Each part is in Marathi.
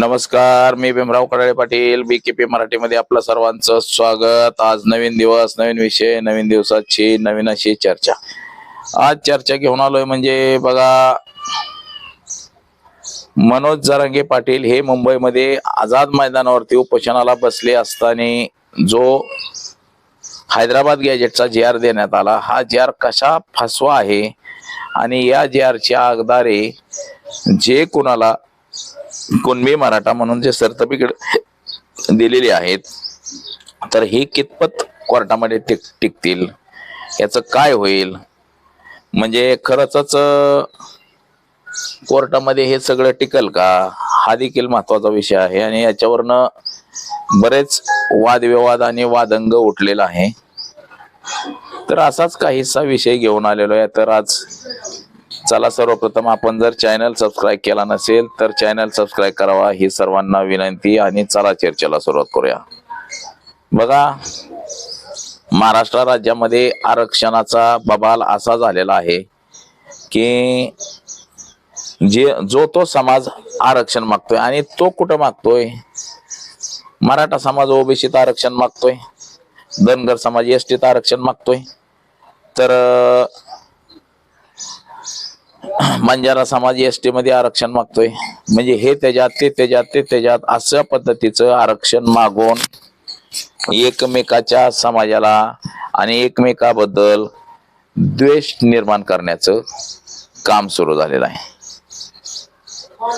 नमस्कार मी भीमराव कडाळे पाटील बीकेपी मराठीमध्ये आपलं सर्वांचं स्वागत. आज नवीन दिवस नवीन विषय नवीन दिवसाची नवीन अशी चर्चा. आज चर्चा घेऊन आलोय म्हणजे बघा मनोज जरांगे पाटील हे मुंबईमध्ये आझाद मैदानावरती उपोषणाला बसले असताना जो हैदराबाद गॅजेटचा जी आर देण्यात आला हा जी आर कशा फसवा आहे? आणि या जी आरच्या आगदारे जे कुणाला कुणबी मराठा म्हणून जे सर्टिफिकेट दिलेले आहेत तर हे कितपत कोर्टामध्ये टिक टिकतील? याचं काय होईल? म्हणजे खरंच कोर्टामध्ये हे सगळं टिकल का? हा देखील महत्त्वाचा विषय आहे आणि याच्यावरनं बरेच वादविवाद आणि वादंग उठलेला आहे. तर असाच काहीसा विषय घेऊन आलेलो आहे. तर आज चला सर्वप्रथम आपण जर चॅनल सबस्क्राईब केला नसेल तर चॅनल सबस्क्राईब करावा. ही सर्वांना विनंती आणि चला चर्चेला सुरुवात करूया. बघा महाराष्ट्र राज्यामध्ये आरक्षणाचा बबाल असा झालेला आहे की जे जो तो समाज आरक्षण मागतोय आणि तो कुठं मागतोय? मराठा समाज ओबीसीत आरक्षण मागतोय. धनगर समाज एसटीत आरक्षण मागतोय. तर बंजारा समाज एस टी मध्ये आरक्षण मागतोय. म्हणजे हे त्याच्यात ते त्याच्यात ते त्याच्यात अशा पद्धतीचं आरक्षण मागून एकमेकाच्या समाजाला आणि एकमेकाबद्दल द्वेष निर्माण करण्याचं काम सुरू झालेलं आहे.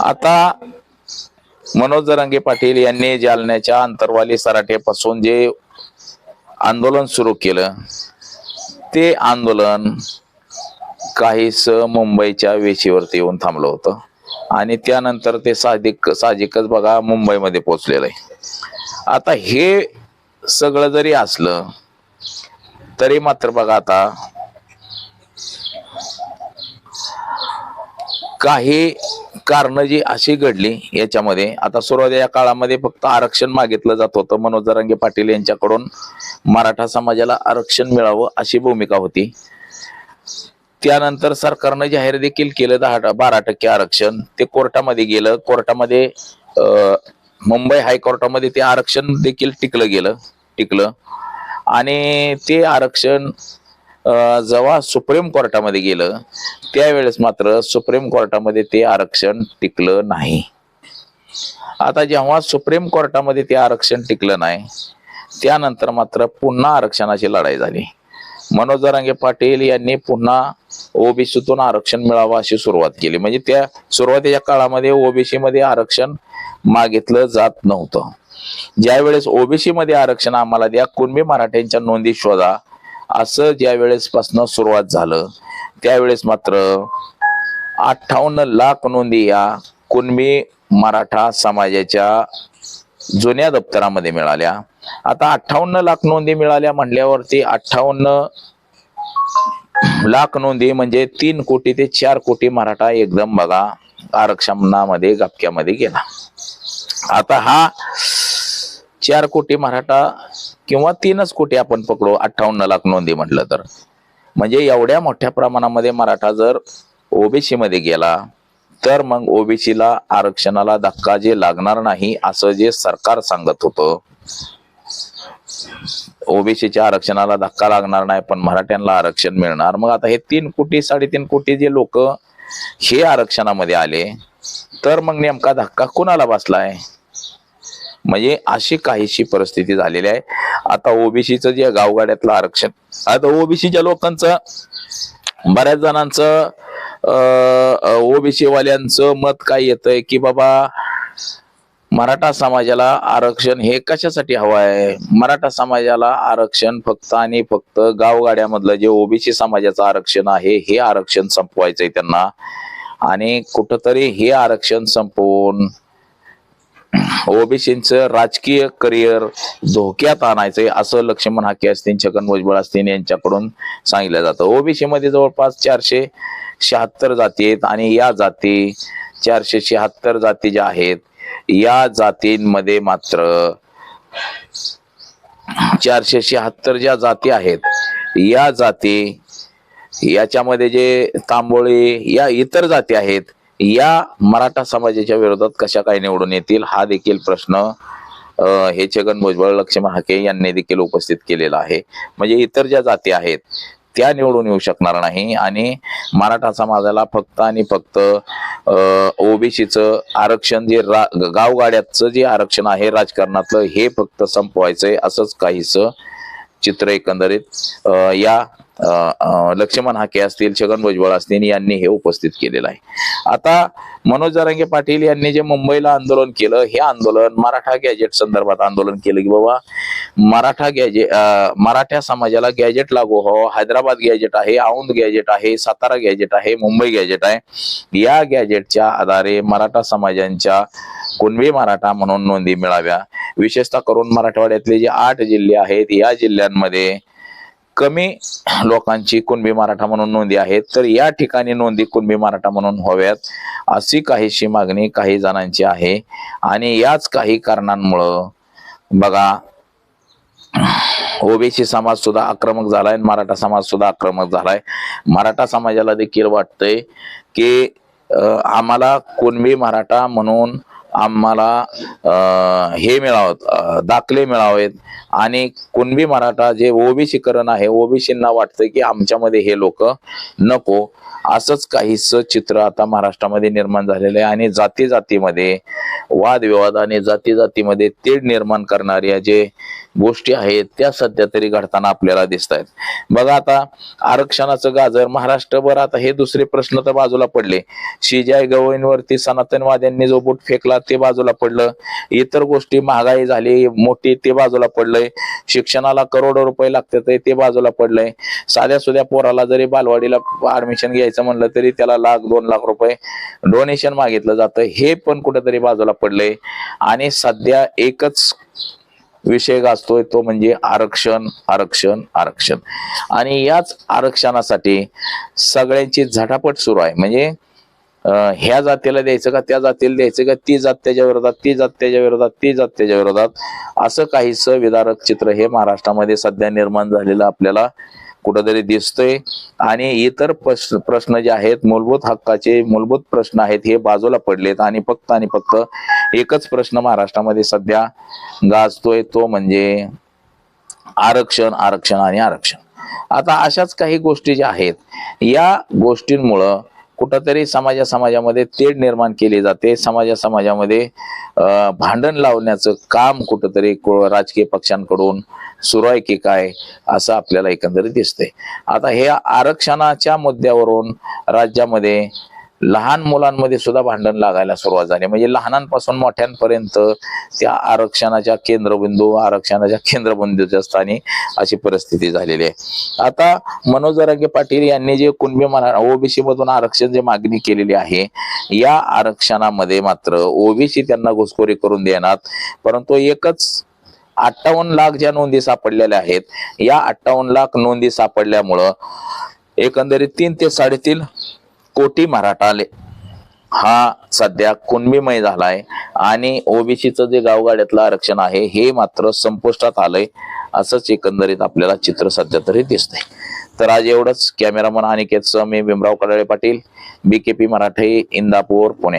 आता मनोज जरांगे पाटील यांनी जालन्याच्या अंतरवाली सराट्यापासून जे आंदोलन सुरू केलं ते आंदोलन काहीस मुंबईच्या वेशीवरती येऊन थांबलं होतं. आणि त्यानंतर ते साहजिक साहजिकच बघा मुंबईमध्ये पोचलेलं आहे. आता हे सगळं जरी असलं तरी मात्र बघा आता काही कारण जी अशी घडली याच्यामध्ये आता सुरुवातीच्या काळामध्ये फक्त आरक्षण मागितलं जात होतं. मनोज जरांगे पाटील यांच्याकडून मराठा समाजाला आरक्षण मिळावं अशी भूमिका होती. त्यानंतर सरकारनं जाहीर देखील केलं दहा बारा टक्के आरक्षण. ते कोर्टामध्ये गेलं. कोर्टामध्ये मुंबई हायकोर्टामध्ये ते आरक्षण देखील टिकलं गेलं टिकलं. आणि ते आरक्षण जेव्हा सुप्रीम कोर्टामध्ये गेलं त्यावेळेस मात्र सुप्रीम कोर्टामध्ये ते आरक्षण टिकलं नाही. आता जेव्हा सुप्रीम कोर्टामध्ये ते आरक्षण टिकलं नाही त्यानंतर मात्र पुन्हा आरक्षणाची लढाई झाली. मनोज जरांगे पाटील यांनी पुन्हा ओबीसीतून आरक्षण मिळावं अशी सुरुवात केली. म्हणजे त्या सुरुवातीच्या काळामध्ये ओबीसी मध्ये आरक्षण मागितलं जात नव्हतं. ज्यावेळेस ओबीसी मध्ये आरक्षण आम्हाला द्या कुणबी मराठ्यांच्या नोंदी शोधा असं ज्या वेळेस पासन सुरुवात झालं. त्यावेळेस मात्र अठ्ठावन्न लाख नोंदी या कुणबी मराठा समाजाच्या जुन्या दप्तरामध्ये मिळाल्या. आता अठ्ठावन्न लाख नोंदी मिळाल्या म्हणल्यावरती अठ्ठावन्न लाख नोंदी म्हणजे तीन कोटी ते चार कोटी मराठा एकदम बघा आरक्षणामध्ये गपक्यामध्ये गेला. आता हा चार कोटी मराठा किंवा तीनच कोटी आपण पकडू अठ्ठावन्न लाख नोंदी म्हटलं तर. म्हणजे एवढ्या मोठ्या प्रमाणामध्ये मराठा जर ओबीसी मध्ये गेला तर मग ओबीसीला आरक्षणाला धक्का जे लागणार नाही असं जे सरकार सांगत होतं ओबीसीच्या आरक्षणाला धक्का लागणार नाही पण मराठ्यांना आरक्षण मिळणार. मग आता हे तीन कोटी साडेतीन कोटी जे लोक हे आरक्षणामध्ये आले तर मग नेमका धक्का कुणाला बसलाय? म्हणजे अशी काहीशी परिस्थिती झालेली आहे. आता ओबीसीचं जे गावगाड्यातलं आरक्षण आता ओबीसीच्या लोकांचं बऱ्याच जणांचं ओबीसी वाल्यांचं मत काय येतंय की बाबा मराठा समाजाला आरक्षण हे कशासाठी हवं आहे? मराठा समाजाला आरक्षण फक्त आणि फक्त गावगाड्यामधलं जे ओबीसी समाजाचं आरक्षण आहे हे आरक्षण संपवायचंय त्यांना. आणि कुठंतरी हे आरक्षण संपवून ओबीसीचं राजकीय करिअर धोक्यात आणायचंय असं लक्ष्मण हाके असतील छगन भुजबळ असतील यांच्याकडून सांगितलं जातं. ओबीसी मध्ये जवळपास चारशे शहात्तर जाती आहेत आणि या जाती चारशे शहात्तर जाती ज्या आहेत या जातींमध्ये मात्र चारशे शहात्तर ज्या जाती आहेत या जाती याच्यामध्ये जे तांबोळी या इतर जाती आहेत या मराठा समाजाच्या विरोधात कशा काय निवडून येतील हा देखील प्रश्न हे छगन भुजबळ लक्ष्मण हाके यांनी देखील उपस्थित केलेला आहे. म्हणजे इतर ज्या जाती आहेत त्या निवडून येऊ शकणार नाही आणि मराठा समाजाला फक्त आणि फक्त ओबीसीचं आरक्षण जे रा गावगाड्याचं जे आरक्षण आहे राजकारणातलं हे फक्त संपवायचंय असंच काहीच चित्र एकंदरीत. या लक्ष्मण हाके असतील छगन भुजबळ असतील यांनी हे उपस्थित केलेलं आहे. आता मनोज जरंगे पाटील यांनी जे मुंबईला आंदोलन केलं हे आंदोलन मराठा गॅजेट संदर्भात आंदोलन केलं की बाबा मराठा गॅजेट मराठा समाजाला गॅजेट लागू हो. हैदराबाद गॅजेट आहे औंध गॅजेट आहे सातारा गॅजेट आहे मुंबई गॅजेट आहे. या गॅजेटच्या आधारे मराठा समाजांच्या कुणबी मराठा म्हणून नोंदी मिळाव्या. विशेषतः करून मराठवाड्यातले जे आठ जिल्हे आहेत या जिल्ह्यांमध्ये कमी लोकांची कुणबी मराठा म्हणून नोंदी आहेत. तर या ठिकाणी नोंदी कुणबी मराठा म्हणून व्हाव्यात अशी काहीशी मागणी काही जणांची आहे. आणि याच काही कारणांमुळं बघा ओबीसी समाज सुद्धा आक्रमक झालाय आणि मराठा समाज सुद्धा आक्रमक झालाय. मराठा समाजाला देखील वाटतंय की आम्हाला कुणबी मराठा म्हणून आम्हाला हे मिळावं दाखले मिळावेत. आणि कुणबी मराठा जे ओबीसीकरण आहे ओबीसींना वाटतं की आमच्यामध्ये हे लोक नको. असंच काहीस चित्र आता महाराष्ट्रामध्ये निर्माण झालेलं आहे आणि जाती जातीमध्ये वादविवाद आणि जाती जातीमध्ये तेढ निर्माण करणाऱ्या जे गोष्टी आहेत त्या सध्या तरी घडताना आपल्याला दिसत आहेत बघा आता आरक्षणाचं गाजर महाराष्ट्रभर आता हे दुसरे प्रश्न तर बाजूला पडले. शिजाय गवळींवरती सनातनवाद्यांनी जो बूट फेकला ते बाजूला पडलं. इतर गोष्टी महागाई झाली मोठी ते बाजूला पडलंय. शिक्षणाला करोडो रुपये लागतात ते बाजूला पडलंय. साध्या सुध्या पोराला जरी बालवाडीला ऍडमिशन घ्यायचं म्हणलं तरी त्याला लाख दोन लाख रुपये डोनेशन मागितलं जातं. हे पण कुठेतरी बाजूला पडलंय. आणि सध्या एकच विषय गाजतोय तो म्हणजे आरक्षण आरक्षण आरक्षण. आणि याच आरक्षणासाठी सगळ्यांची झटापट सुरू आहे. म्हणजे ह्या जातीला द्यायचं का त्या जातीला द्यायचं का ती जात त्याच्या विरोधात ती जात त्याच्या विरोधात ती जात त्याच्या विरोधात. असं काहीच विदारक चित्र हे महाराष्ट्रामध्ये सध्या निर्माण झालेलं आपल्याला कुठंतरी दिसतंय. आणि इतर प्रश्न प्रश्न जे आहेत मूलभूत हक्काचे मूलभूत प्रश्न आहेत हे बाजूला पडलेत. आणि फक्त आणि फक्त एकच प्रश्न महाराष्ट्रामध्ये सध्या गाजतोय तो म्हणजे आरक्षण आरक्षण आणि आरक्षण. आता अशाच काही गोष्टी ज्या आहेत या गोष्टींमुळं कुठंतरी समाजा समाजामध्ये तेढ निर्माण केली जाते. समाजा समाजामध्ये भांडण लावण्याचं काम कुठंतरी राजकीय पक्षांकडून सुरू आहे की काय असं आपल्याला एकंदरीत दिसते आता हे आरक्षणाच्या मुद्द्यावरून राज्यामध्ये लहान मुलांमध्ये सुद्धा भांडण लागायला सुरुवात झाली. म्हणजे लहानांपासून मोठ्यांपर्यंत त्या आरक्षणाच्या केंद्रबिंदू आरक्षणाच्या केंद्रबिंदूच्या स्थानी अशी परिस्थिती झालेली आहे. आता मनोज जरांगे पाटील यांनी जे कुणबी मरा ओबीसी मधून आरक्षण जे मागणी केलेली आहे या आरक्षणामध्ये मात्र ओबीसी त्यांना घुसखोरी करून देणार. परंतु एकच अठ्ठावन्न लाख ज्या नोंदी सापडलेल्या आहेत या अठ्ठावन्न लाख नोंदी सापडल्यामुळं एकंदरीत तीन ते साडेतीन कोटी मराठा आले. हा सध्या कुणबीमय झालाय आणि ओबीसीचं जे गावगाड्यातलं आरक्षण आहे हे मात्र संपुष्टात आलंय असंच एकंदरीत आपल्याला चित्र सध्या तरी दिसतंय. तर आज एवढंच. कॅमेरामन अनिकेत मी भीमराव कडाळे पाटील बीकेपी मराठी इंदापूर पुणे.